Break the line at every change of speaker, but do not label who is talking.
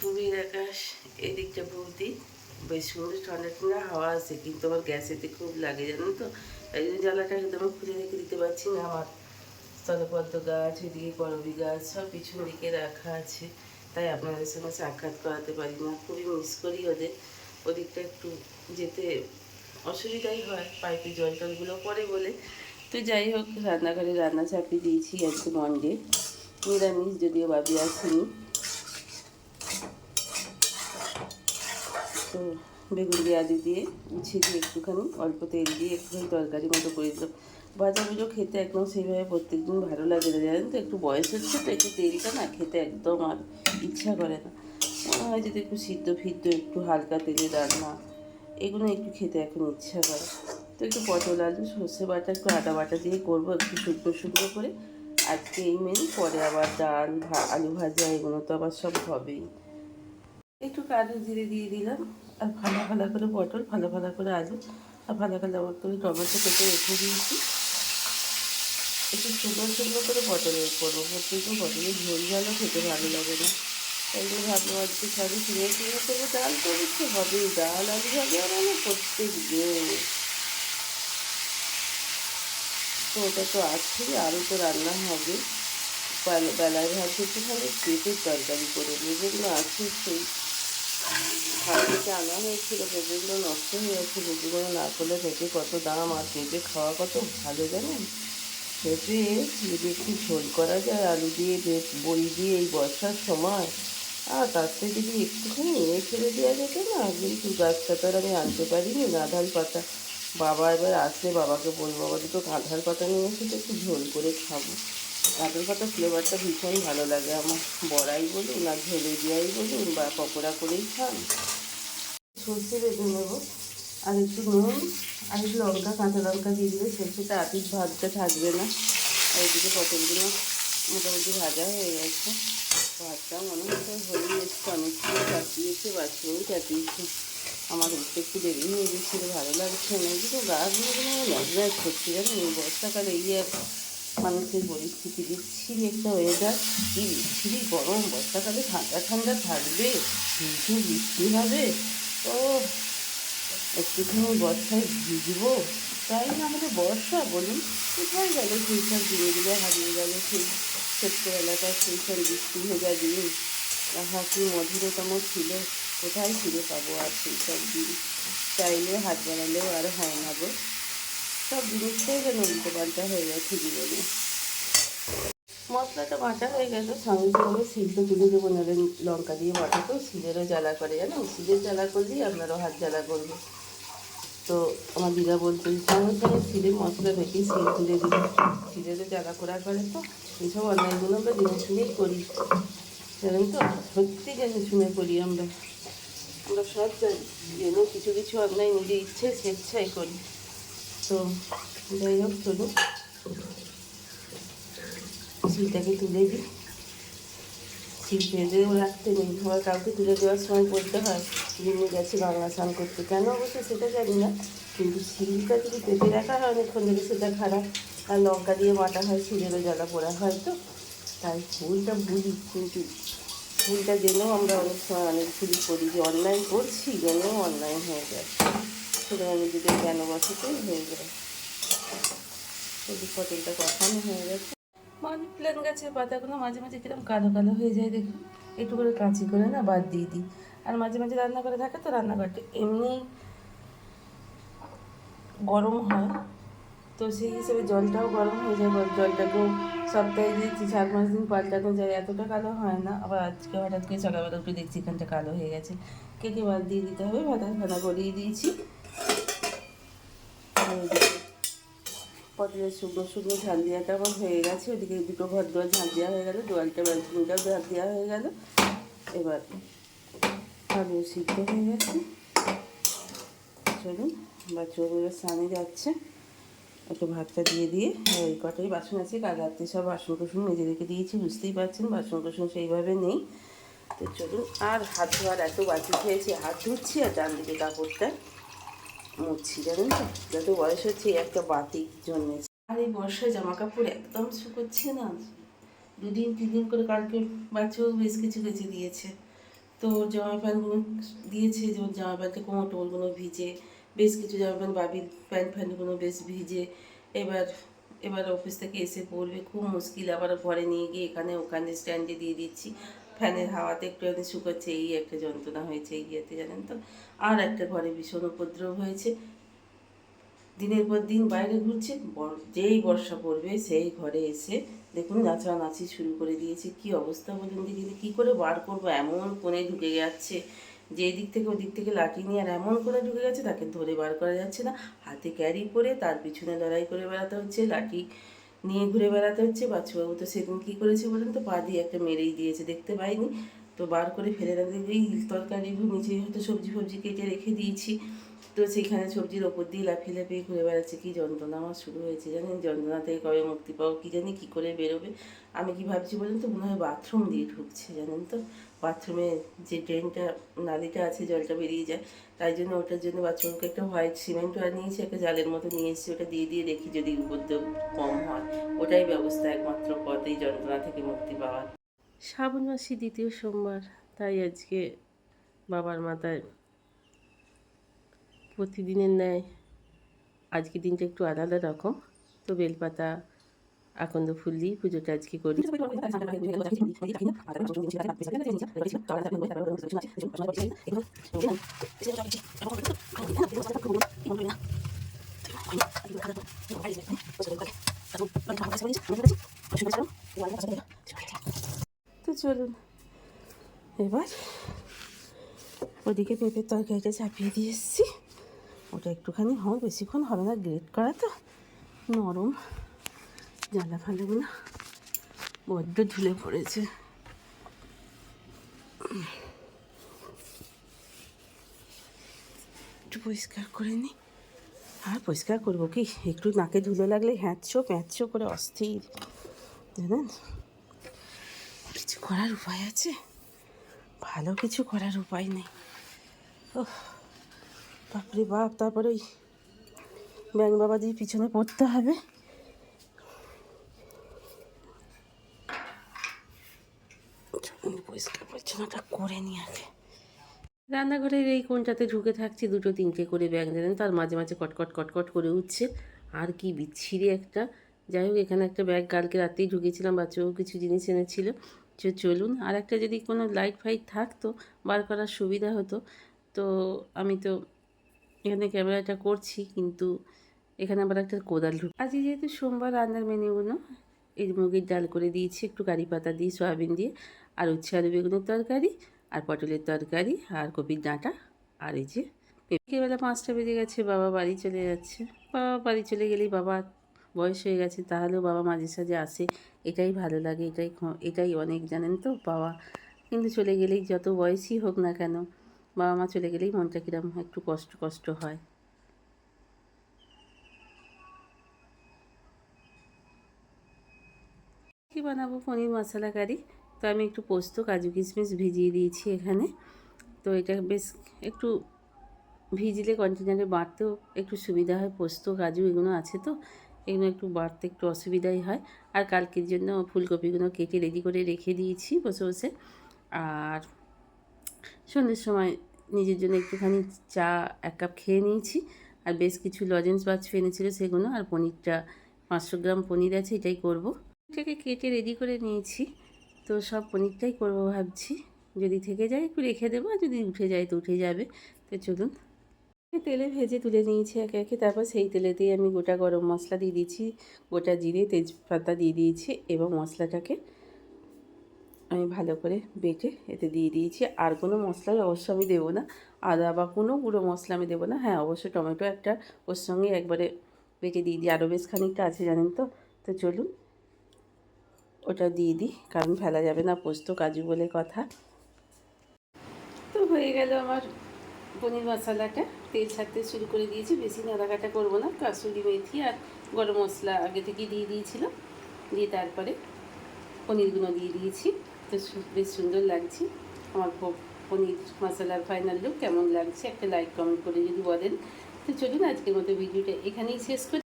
পুরীর আকাশ, এদিকটা বেশ সুন্দর ঠান্ডা ঠান্ডা হাওয়া আছে, কিন্তু আমার গ্যাসেতে খুব লাগে তো? রেখে দিতে পারছি না আমার। গাছ করবি গাছ, সব পিছন দিকে রাখা আছে। তাই আপনাদের সঙ্গে সাক্ষাৎ করাতে পারি না, খুবই মিস করি ওদের। ওদিকটা একটু যেতে অসুবিধাই হয়, পাইপে জল টলগুলো পড়ে বলে। তো যাই হোক, রান্নাঘরে রান্না চাপিয়ে দিয়েছি আজকে মন্ডে নিরামিষ যদিও বাবি আসেনি। তো বেগুন দিয়ে আলু দিয়ে উচ্ছে দিয়ে একটুখানি অল্প তেল দিয়ে একটুখানি তরকারি মতো করে দিলাম। ভাজাগুলো খেতে একদম সেইভাবে প্রত্যেকদিন ভালো লাগে না, জানেন তো? একটু বয়স হচ্ছে তো একটু তেলটা না খেতে একদম আর ইচ্ছা করে না। মনে হয় যদি একটু সিদ্ধ ফিদ্ধ একটু হালকা তেলে রান্না, এগুলো একটু খেতে এখন ইচ্ছা করে। তো একটু পটল আলু সর্ষে বাটা একটু আদা বাটা দিয়ে করব একটু শুকনো শুকনো করে। আজকে এই মেনু পরে আবার ডাল, ভা, আলু ভাজা, এগুলো তো আবার সব হবেই। একটু কাজু জিরে দিয়ে দিলাম, আর ভালো ভালো করে পটল, ভালো ভালো করে আলু, আর ভালো ফালা করে টমেটো কেটে রেখে দিয়েছি। একটু শুকনো শুকনো করে পটলের করব প্রত্যেকদিন পটলের ঝোল ঝালও খেতে ভালো লাগে না। তাই জন্য ভাবলাম আজকে সবই কিনে কিনে করব ডাল কিছু হবেই, ডাল, আলু ভাজা মানে প্রত্যেক দিন। তো ওটা তো আছেই, আরও তো রান্না হবে। বেলা- বেলায় ভাবছি একটুখানি পেঁপের তরকারি করে যেগুলো আছে সেই থেকে আনা হয়েছিল পেঁপেগুলো নষ্ট হয়ে গেছে পেঁপেগুলো না করলে পেঁপে কত দাম আর পেঁপে খাওয়া কত ভালো জানেন? পেঁপে যদি একটু ঝোল করা যায়, আলু দিয়ে বে- বড়ি দিয়ে এই বর্ষার সময়, আর তার থেকে যদি একটুখানি নিয়ে ফেলে দেওয়া যেত না, কিন্তু গাছটা তো আর আমি আনতে পারিনি গাঁধাল পাতা বাবা এবার আসলে বাবাকে বলব, বাবা, দুটো গাঁধাল পাতা নিয়ে এসে একটু ঝোল করে খাব। গাঁধাল পাতা ফ্লেভারটা ভীষণ ভালো লাগে, আমার বড়াই বলুন আর ঝোলে দিয়াই বলুন বা পকোড়া করেই খান। সর্ষে বেটে নেব, আর একটু নুন আর একটু লঙ্কা, কাঁচা লঙ্কা দিয়ে দিলে সর্ষেটা আতিক ভাজতে থাকবে না। আর এদিকে পটলগুলো মোটামুটি ভাজা হয়ে গেছে। ভাতটা মনে হচ্ছে হয়ে এসছে অনেকগুলো চাপিয়েছে বাচ্চাও চাপিয়েছে উঠতে একটু দেরি হয়ে গেছিল, ভালো লাগছে না। কিন্তু গাছগুলো লজ্জায় করছে এই বর্ষাকালে এই এক মানুষের পরিস্থিতি বিচ্ছিরি একটা ওয়েদার কি বিচ্ছিরি গরম, বর্ষাকালে ঠান্ডা ঠান্ডা থাকবে, কিন্তু বৃষ্টি হবে। তো একটুখানি বর্ষায় ভিজবো। তাই না হলে বর্ষা, বলুন? কোথায় গেল সেই সব দিনগুলো হারিয়ে গেল সেই ছোট্টবেলাটা সেই সব বৃষ্টি ভেজা দিন? আহা, কি মধুরতম ছিল। কোথায় ফিরে পাবো আর সেই সব দিন চাইলে হাত বাড়ালেও আর হয় না গো। সব জিনিসটাই যেন উল্টো পাল্টা হয়ে গেছে জীবনে মশলাটা বাটা হয়ে গেল সঙ্গে সিদ্ধ তুলে দেবো, নাহলে লঙ্কা দিয়ে বাটা তো সিলেরও জ্বালা করে, জানো? সিলের জ্বালা করলেই আপনারও হাত জ্বালা করবে। তো আমার দিদা বলতেন সঙ্গে সঙ্গে সিলে মশলা রেখে সিল তুলে দিই সিলেরও জ্বালা করা করে তো এইসব অন্যায়গুলো আমরা জেনে শুনেই করি। জানেন তো? সত্যি জেনে শুনে করি আমরা। আমরা সব জানি। যেন কিছু কিছু অন্যায় নিজে ইচ্ছে স্বেচ্ছায় করি। তো যাই হোক চলুন সিলটাকে তুলে দিই। সিল বেঁধেও রাখতে নেই। আবার কাউকে তুলে দেওয়ার সময় বলতে হয় যিনি গেছে বাংলা স্নান করতে। কেন অবশ্য সেটা জানি না, কিন্তু সিলটা যদি পেতে রাখা হয়, অনেকক্ষণ ধরে সেটা খারাপ। আর লঙ্কা দিয়ে বাটা হয় সিলেরও জ্বালা পোড়া হয় তো। তাই ফুলটা বুঝি, কিন্তু ভুলটা জেনেও আমরা অনেক সময় অনেক ভুলই করি যে অন্যায় করছি, জেনেও অন্যায় হয়ে যায়। সুতরাং নিজেদের জ্ঞান বসতেই হয়ে যায়। পটলটা কষানো হয়ে গেছে। মানি প্ল্যান গাছের পাতাগুলো মাঝে মাঝে কীরকম কালো কালো হয়ে যায় দেখুন। একটু করে কাঁচি করে না বাদ দিয়ে দিই। আর মাঝে মাঝে রান্না করে থাকে তো রান্নাঘরটা এমনি গরম হয়। তো সেই হিসেবে জলটাও গরম হয়ে যায় জলটাকেও সপ্তাহে দিচ্ছি চার পাঁচ দিন পাল্টানো যায়, এতটা কালো হয় না। আবার আজকে হঠাৎ করে সকালবেলা উঠে দেখছি এখানটা কালো হয়ে গেছে। কেটে বাদ দিয়ে দিতে হবে? ভাতা ভাতা করিয়ে দিয়েছি। পটলের শুকনো শুকনো ঝাল দেওয়াটা আমার হয়ে গেছে। ওদিকে দুটো ঘর দুয়ার ঝাল দেওয়া হয়ে গেলো দোয়ালটা ব্যালকনিটাও ঝাল দেওয়া হয়ে গেল। এবার আলু সিদ্ধ হয়ে গেছে। চলুন বাচ্চাগুলো স্নানে যাচ্ছে। একটু ভাতটা দিয়ে দিয়ে ওই কটাই বাসন আছে। কাল রাত্রে সব বাসন কুসুন রেখে দিয়েছি, বুঝতেই পারছেন, বাসন কুসুন সেইভাবে নেই। তো চলুন, আর হাত ধোয়ার এত বাকি খেয়েছি, হাত ধুচ্ছি আর ডান দিকে কাপড়টা মুছছি জানেন তো? যত বয়স হচ্ছে একটা বাতি জন্মেছে আর এই বর্ষায় জামা কাপড় একদম শুকোচ্ছে না। দুদিন তিন দিন করে কালকে বাচ্চাও বেশ কিছু কেচে দিয়েছে। তো ওর জামা প্যান্টগুলো দিয়েছে, যে ওর জামা প্যান্টে কোমর টোলগুলো ভিজে বেশ কিছু জামা প্যান্ট বাবির প্যান্ট ফ্যান্টগুলো বেশ ভিজে এবার এবার অফিস থেকে এসে পড়বে। খুব মুশকিল আবার ঘরে নিয়ে গিয়ে এখানে ওখানে স্ট্যান্ডে দিয়ে দিচ্ছি। ফ্যানের হাওয়াতে একটু একটু শুকাচ্ছে, এই একটা যন্ত্রণা হয়েছে এই ইয়েতে, জানেন তো? আর একটা ঘরে ভীষণ উপদ্রব হয়েছে। দিনের পর দিন বাইরে ঘুরছে যেই বর্ষা পড়বে সেই ঘরে এসে দেখুন নাচানাচি শুরু করে দিয়েছে। কি অবস্থা বলুন দিদি কি করে বার করব? এমন কোণে ঢুকে যাচ্ছে। যে দিক থেকে ওদিক থেকে লাঠি নিয়ে আর এমন করে ঢুকে গেছে, তাকে ধরে বার করা যাচ্ছে না। হাতে ক্যারি করে তার পিছনে লড়াই করে বেড়াতে হচ্ছে, লাঠি নিয়ে ঘুরে বেড়াতে হচ্ছে। বাচ্চাবাবু তো সেদিন কী করেছে বলুন তো? পা দিয়ে একটা মেরেই দিয়েছে, দেখতে পাইনি। তো বার করে ফেলে রাখতে এই তরকারি নিচে হয়তো সবজি ফবজি কেটে রেখে দিয়েছি। তো সেখানে সবজির ওপর দিয়ে লাফিয়ে লাফিয়ে ঘুরে বেড়াচ্ছে। কি যন্ত্রণা আমার শুরু হয়েছে জানেন? যন্ত্রণা থেকে কবে মুক্তি পাবো? কী জানি কী করে বেরোবে? আমি কি ভাবছি বলুন তো? মনে হয় বাথরুম দিয়ে ঢুকছে জানেন তো? বাথরুমে যে ড্রেনটা, নালিটা আছে, জলটা বেরিয়ে যায়, তাই জন্য ওটার জন্য বাথরুমকে একটা হোয়াইট সিমেন্টও আনিয়েছি, একটা জালের মতো নিয়ে এসেছি, ওটা দিয়ে দিয়ে দেখি যদি উপদ্রব কম হয়। ওটাই ব্যবস্থা একমাত্র পথ এই যন্ত্রণা থেকে মুক্তি পাওয়ার। শ্রাবণ মাসি দ্বিতীয় সোমবার, তাই আজকে বাবার মাথায় প্রতিদিনের ন্যায় আজকে দিনটা একটু আলাদা রকম। তো বেলপাতা আকন্দ ফুল দিয়ে পুজোটা আজকে করি তো চলুন এবার ওদিকে পেঁপের তরকারিটা চাপিয়ে দিয়ে এসেছি ওটা একটুখানি হোক বেশিক্ষণ হবে না গ্রেট করা তো নরম জানলা ফালাগুলো বড্ড ধুলে পড়েছে। একটু পরিষ্কার করে নিই আর পরিষ্কার করব কি? একটু নাকে ধুলো লাগলে হ্যাঁচো প্যাঁচো করে অস্থির, জানেন? কিছু করার উপায় আছে? ভালো কিছু করার উপায় নেই। ও বাপরে বাপ, তারপরে ওই ব্যাং বাবাজির পিছনে পড়তে হবে চলুন, পরিষ্কার পরিচ্ছন্নটা করে নিই আগে। রান্নাঘরের এই কোনটাতে ঢুকে থাকছি, দুটো তিনটে করে ব্যাগ জানেন তার মাঝে মাঝে কটকট কটকট করে উঠছে। আর কি বিচ্ছিরি একটা। যাই হোক, এখানে একটা ব্যাগ কালকে রাতেই ঢুকেছিলাম, বাচ্চাও কিছু জিনিস এনেছিল। যে চলুন, আর একটা যদি কোনো লাইট ফাইট থাকতো, বার করার সুবিধা হতো। তো আমি তো এখানে ক্যামেরাটা করছি, কিন্তু এখানে আবার একটা কোদাল ঢুক আজকে যেহেতু সোমবার রান্নার মেনুগুলো এই মুগের ডাল করে দিয়েছি, একটু কারি পাতা দিয়ে, সয়াবিন দিয়ে। আর উচ্ছে আলু বেগুনের তরকারি, আর পটলের তরকারি, আর কপির ডাঁটা, আর এই যে বিকেলবেলা পাঁচটা বেজে গেছে, বাবা বাড়ি চলে যাচ্ছে। বাবা বাড়ি চলে গেলেই বাবা বয়স হয়ে গেছে, তাহলেও বাবা মাঝে সাঝে আসে। এটাই ভালো লাগে, এটাই এটাই অনেক জানেন তো বাবা। কিন্তু চলে গেলেই যত বয়সই হোক না কেন, বাবা মা চলে গেলেই মনটা কিরম একটু কষ্ট কষ্ট হয়। কি বানাবো? পনির মশলা কারি তো আমি একটু পোস্ত, কাজু কিশমিশ ভিজিয়ে দিয়েছি এখানে। তো এটা বেশ একটু ভিজলে কন্টেনারে বাড়তেও একটু সুবিধা হয়, পোস্ত, কাজু এগুলো আছে তো, এগুলো একটু বাড়তে একটু অসুবিধাই হয়। আর কালকের জন্য ফুলকপিগুলো কেটে রেডি করে রেখে দিয়েছি বসে বসে। আর সন্ধ্যের সময় নিজের জন্য একটুখানি চা, এক কাপ খেয়ে নিয়েছি। আর বেশ কিছু লজেন্স বাছ এনেছিল সেগুলো, আর পনিরটা পাঁচশো গ্রাম পনির আছে, এটাই করব। এটাকে কেটে রেডি করে নিয়েছি। তো সব পনিরটাই করব ভাবছি। যদি থেকে যায় একটু রেখে দেবো, আর যদি উঠে যায় তো উঠে যাবে। তো চলুন। তেলে ভেজে তুলে নিয়েছি একে একে। তারপর সেই তেলেতেই আমি গোটা গরম মশলা দিয়ে দিয়েছি। গোটা জিরে, তেজপাতা দিয়ে দিয়েছি এবং মশলাটাকে আমি ভালো করে বেটে এতে দিয়ে দিয়েছি। আর কোনো মশলা অবশ্য আমি দেবো না। আদা বা কোনো গুঁড়ো মশলা আমি দেবো না। হ্যাঁ অবশ্যই টমেটো একটা ওর সঙ্গে একবারে বেটে দিয়ে দিই। আরও বেশ খানিকটা আছে, জানেন তো? তো চলুন। ওটা দিয়ে দিই, কারণ ফেলা যাবে না, পোস্ত, কাজু বলে কথা। তো হয়ে গেল আমার পনির মশলাটা। তেল ছাড়তে শুরু করে দিয়েছি, বেশি নাড়াকাটা করব না, কাসুরি মেথি আর গরম মশলা আগে থেকে দিয়ে দিয়েছিলাম দিয়ে তারপরে পনিরগুলো দিয়ে দিয়েছি। তো বেশ সুন্দর লাগছে। আমার পনির মশলার ফাইনাল লুক কেমন লাগছে, একটা লাইক কমেন্ট করে যদি বলেন। তো চলুন আজকের মতো ভিডিওটা এখানেই শেষ করি।